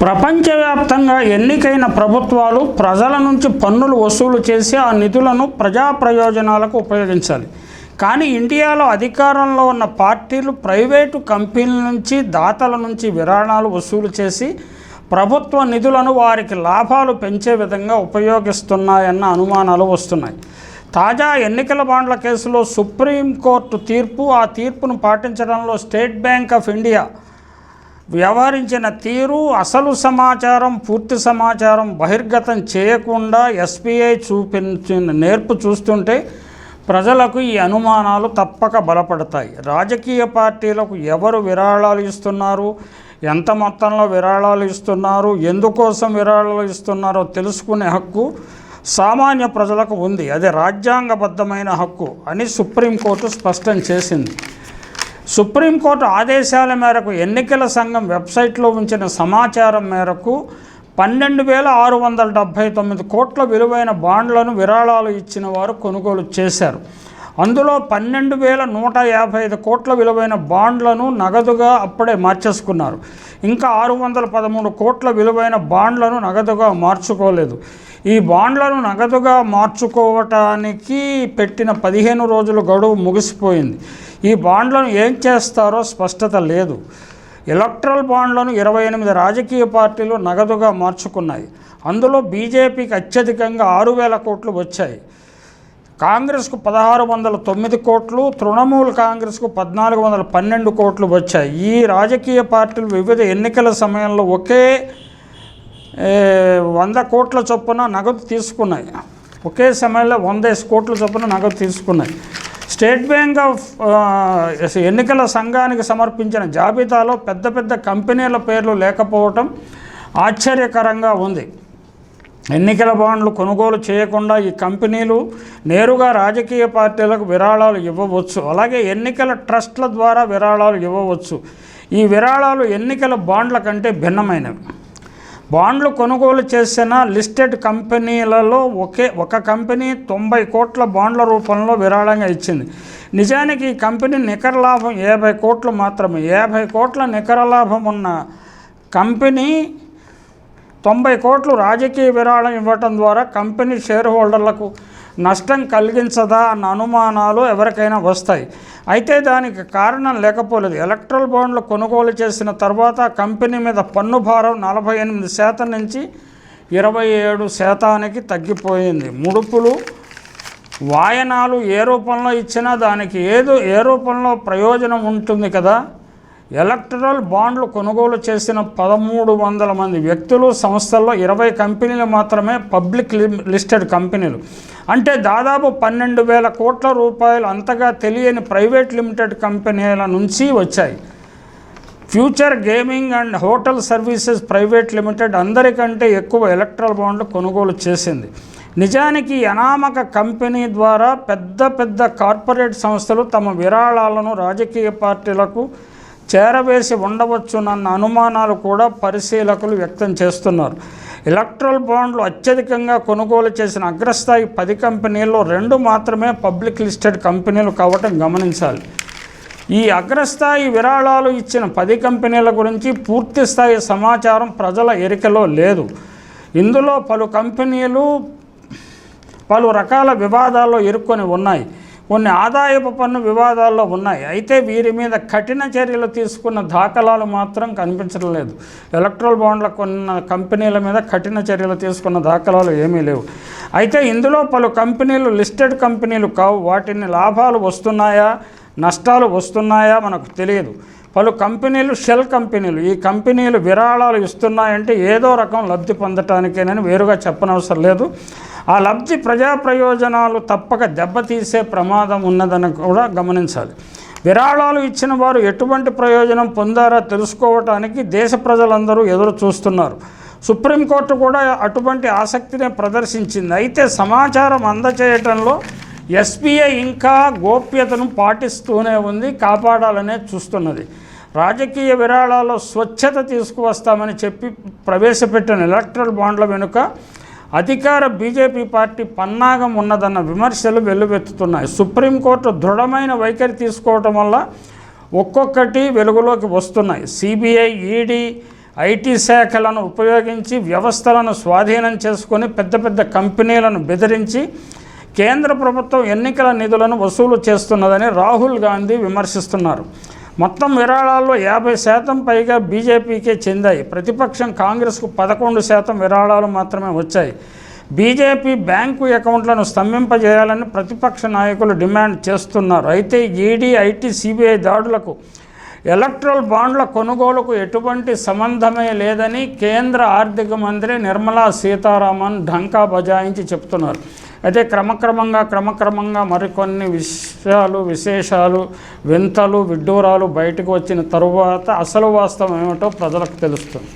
ప్రపంచవ్యాప్తంగా ఎన్నికైన ప్రభుత్వాలు ప్రజల నుంచి పన్నులు వసూలు చేసి ఆ నిధులను ప్రజా ప్రయోజనాలకు ఉపయోగించాలి. కానీ ఇండియాలో అధికారంలో ఉన్న పార్టీలు ప్రైవేటు కంపెనీల నుంచి దాతల నుంచి విరాళాలు వసూలు చేసి ప్రభుత్వ నిధులను వారికి లాభాలు పెంచే విధంగా ఉపయోగిస్తున్నాయన్న అనుమానాలు వస్తున్నాయి. తాజా ఎన్నికల బాండ్ల కేసులో సుప్రీంకోర్టు తీర్పు ఆ తీర్పును పాటించడంలో స్టేట్ బ్యాంక్ ఆఫ్ ఇండియా వ్యవహరించిన తీరు అసలు సమాచారం పూర్తి సమాచారం బహిర్గతం చేయకుండా ఎస్బీఐ చూపించిన నేర్పు చూస్తుంటే ప్రజలకు ఈ అనుమానాలు తప్పక బలపడతాయి. రాజకీయ పార్టీలకు ఎవరు విరాళాలు ఇస్తున్నారు? ఎంత మొత్తంలో విరాళాలు ఇస్తున్నారు? ఎందుకోసం విరాళాలు ఇస్తున్నారో తెలుసుకునే హక్కు సామాన్య ప్రజలకు ఉంది. అది రాజ్యాంగబద్ధమైన హక్కు అని సుప్రీంకోర్టు స్పష్టం చేసింది. సుప్రీంకోర్టు ఆదేశాల మేరకు ఎన్నికల సంఘం వెబ్సైట్లో ఉంచిన సమాచారం మేరకు పన్నెండు వేల ఆరు వందల డెబ్భై తొమ్మిది కోట్ల విలువైన బాండ్లను విరాళాలు ఇచ్చిన వారు కొనుగోలు చేశారు. అందులో పన్నెండు వేల నూట యాభై ఐదు కోట్ల విలువైన బాండ్లను నగదుగా అప్పుడే మార్చేసుకున్నారు. ఇంకా ఆరు వందల పదమూడు కోట్ల విలువైన బాండ్లను నగదుగా మార్చుకోలేదు. ఈ బాండ్లను నగదుగా మార్చుకోవటానికి పెట్టిన పదిహేను రోజుల గడువు ముగిసిపోయింది. ఈ బాండ్లను ఏం చేస్తారో స్పష్టత లేదు. ఎలక్ట్రల్ బాండ్లను ఇరవై ఎనిమిది రాజకీయ పార్టీలు నగదుగా మార్చుకున్నాయి. అందులో బీజేపీకి అత్యధికంగా ఆరు వేల కోట్లు వచ్చాయి. కాంగ్రెస్కు పదహారు వందల తొమ్మిది కోట్లు తృణమూల్ కాంగ్రెస్కు పద్నాలుగు వందల పన్నెండు కోట్లు వచ్చాయి. ఈ రాజకీయ పార్టీలు వివిధ ఎన్నికల సమయంలో ఒకే వంద కోట్ల చొప్పున నగదు తీసుకున్నాయి. ఒకే సమయంలో వంద కోట్ల చొప్పున నగదు తీసుకున్నాయి. స్టేట్ బ్యాంక్ ఆఫ్ ఎన్నికల సంఘానికి సమర్పించిన జాబితాలో పెద్ద పెద్ద కంపెనీల పేర్లు లేకపోవటం ఆశ్చర్యకరంగా ఉంది. ఎన్నికల బాండ్లు కొనుగోలు చేయకుండా ఈ కంపెనీలు నేరుగా రాజకీయ పార్టీలకు విరాళాలు ఇవ్వవచ్చు. అలాగే ఎన్నికల ట్రస్ట్ల ద్వారా విరాళాలు ఇవ్వవచ్చు. ఈ విరాళాలు ఎన్నికల బాండ్ల కంటే భిన్నమైనవి. బాండ్లు కొనుగోలు చేసిన లిస్టెడ్ కంపెనీలలో ఒకే ఒక కంపెనీ తొంభై కోట్ల బాండ్ల రూపంలో విరాళంగా ఇచ్చింది. నిజానికి ఈ కంపెనీ నికర లాభం యాభై కోట్లు మాత్రమే. యాభై కోట్ల నికర లాభం ఉన్న కంపెనీ తొంభై కోట్లు రాజకీయ విరాళం ఇవ్వటం ద్వారా కంపెనీ షేర్ హోల్డర్లకు నష్టం కలిగించదా అన్న అనుమానాలు ఎవరికైనా వస్తాయి. అయితే దానికి కారణం లేకపోలేదు. ఎలక్ట్రల్ బాండ్లు కొనుగోలు చేసిన తర్వాత కంపెనీ మీద పన్ను భారం నలభై ఎనిమిది శాతం నుంచి ఇరవై ఏడు శాతానికి తగ్గిపోయింది. ముడుపులు వాయనాలు ఏ రూపంలో ఇచ్చినా దానికి ఏదో ఏ రూపంలో ప్రయోజనం ఉంటుంది కదా? ఎలక్ట్రల్ బాండ్లు కొనుగోలు చేసిన పదమూడు వందల మంది వ్యక్తులు సంస్థల్లో ఇరవై కంపెనీలు మాత్రమే పబ్లిక్ లిస్టెడ్ కంపెనీలు. అంటే దాదాపు పన్నెండు వేల కోట్ల రూపాయలు అంతగా తెలియని ప్రైవేట్ లిమిటెడ్ కంపెనీల నుంచి వచ్చాయి. Future gaming and hotel services private limited అందరికంటే ఎక్కువ ఎలక్ట్రల్ బాండ్లు కొనుగోలు చేసింది. నిజానికి అనామక కంపెనీ ద్వారా పెద్ద పెద్ద కార్పొరేట్ సంస్థలు తమ విరాళాలను రాజకీయ పార్టీలకు చేరవేసి ఉండవచ్చునన్న అనుమానాలు కూడా పరిశీలకులు వ్యక్తం చేస్తున్నారు. ఎలక్ట్రల్ బాండ్లు అత్యధికంగా కొనుగోలు చేసిన అగ్రస్థాయి పది కంపెనీల్లో రెండు మాత్రమే పబ్లిక్ లిస్టెడ్ కంపెనీలు కావటం గమనించాలి. ఈ అగ్రస్థాయి విరాళాలు ఇచ్చిన పది కంపెనీల గురించి పూర్తి స్థాయి సమాచారం ప్రజల ఎరికలో లేదు. ఇందులో పలు కంపెనీలు పలు రకాల వివాదాల్లో ఇరుక్కొని ఉన్నాయి. కొన్ని ఆదాయపు పన్ను వివాదాల్లో ఉన్నాయి. అయితే వీరి మీద కఠిన చర్యలు తీసుకున్న దాఖలాలు మాత్రం కనిపించడం లేదు. ఎలక్ట్రల్ బాండ్ల కొన్న కంపెనీల మీద కఠిన చర్యలు తీసుకున్న దాఖలాలు ఏమీ లేవు. అయితే ఇందులో పలు కంపెనీలు లిస్టెడ్ కంపెనీలు కావు. వాటిని లాభాలు వస్తున్నాయా? నష్టాలు వస్తున్నాయా? మనకు తెలియదు. పలు కంపెనీలు షెల్ కంపెనీలు. ఈ కంపెనీలు విరాళాలు ఇస్తున్నాయంటే ఏదో రకం లబ్ధి పొందటానికేనని వేరుగా చెప్పనవసరం లేదు. ఆ లబ్ధి ప్రజా ప్రయోజనాలు తప్పక దెబ్బతీసే ప్రమాదం ఉన్నదని కూడా గమనించాలి. విరాళాలు ఇచ్చిన వారు ఎటువంటి ప్రయోజనం పొందారో తెలుసుకోవటానికి దేశ ప్రజలందరూ ఎదురు చూస్తున్నారు. సుప్రీంకోర్టు కూడా అటువంటి ఆసక్తిని ప్రదర్శించింది. అయితే సమాచారం అందచేయటంలో ఎస్బీఐ ఇంకా గోప్యతను పాటిస్తూనే ఉంది కాపాడాలనే చూస్తున్నది. రాజకీయ విరాళాల్లో స్వచ్ఛత తీసుకువస్తామని చెప్పి ప్రవేశపెట్టిన ఎలక్ట్రల్ బాండ్ల వెనుక అధికార బీజేపీ పార్టీ పన్నాగం ఉన్నదన్న విమర్శలు వెల్లువెత్తుతున్నాయి. సుప్రీంకోర్టు దృఢమైన వైఖరి తీసుకోవటం వల్ల ఒక్కొక్కటి వెలుగులోకి వస్తున్నాయి. సిబిఐ ఈడీ ఐటీ శాఖలను ఉపయోగించి వ్యవస్థలను స్వాధీనం చేసుకొని పెద్ద పెద్ద కంపెనీలను బెదిరించి కేంద్ర ప్రభుత్వం ఎన్నికల నిధులను వసూలు చేస్తున్నదని రాహుల్ గాంధీ విమర్శిస్తున్నారు. మొత్తం విరాళాల్లో యాభై శాతం పైగా బీజేపీకే చెందాయి. ప్రతిపక్షం కాంగ్రెస్కు పదకొండు శాతం విరాళాలు మాత్రమే వచ్చాయి. బీజేపీ బ్యాంకు అకౌంట్లను స్తంభింపజేయాలని ప్రతిపక్ష నాయకులు డిమాండ్ చేస్తున్నారు. అయితే ఈడీ ఐటీ సిబిఐ దాడులకు ఎలక్ట్రల్ బాండ్ల కొనుగోలుకు ఎటువంటి సంబంధమే లేదని కేంద్ర ఆర్థిక మంత్రి నిర్మలా సీతారామన్ ఢంకా బజాయించి చెప్తున్నారు. అయితే క్రమక్రమంగా క్రమక్రమంగా మరికొన్ని విషయాలు విశేషాలు వింతలు విడ్డూరాలు బయటకు వచ్చిన తరువాత అసలు వాస్తవం ఏమిటో ప్రజలకు తెలుస్తుంది.